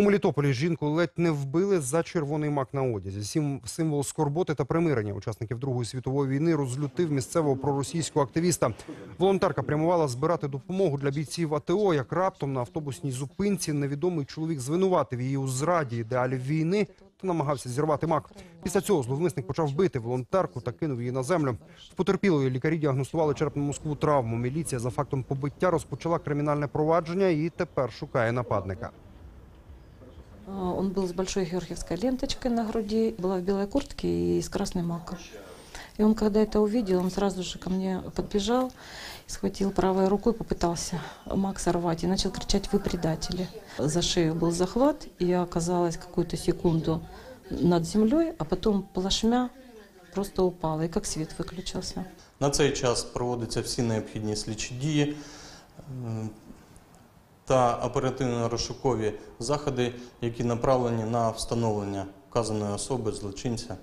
У Мелітополі жінку ледь не вбили за червоний мак на одязі. Сім символ скорботи та примирення учасників Другої світової війни розлютив місцевого проросійського активіста. Волонтерка прямувала збирати допомогу для бійців АТО. Як раптом на автобусній зупинці невідомий чоловік звинуватив її у зраді ідеалів війни та намагався зірвати мак. Після цього зловмисник почав бити волонтерку та кинув її на землю. В потерпілої лікарі діагностували черепно-мозкову травму. Міліція за фактом побиття розпочала кримінальне провадження і тепер шукає нападника. А, Он был с большой георгиевской ленточкой на груди, была в белой куртке и с красным маком. И он, когда это увидел, он сразу же ко мне подбежал, и схватил правой рукой, попытался мак сорвать и начал кричать «Вы предатели!». За шею был захват, и я оказалась какую-то секунду над землей, а потом плашмя просто упала, и как свет выключился. На цей час проводяться всі необхідні слідчі дії м, та оперативно-розшукові заходи, які направлені на встановлення вказаної особи злочинця.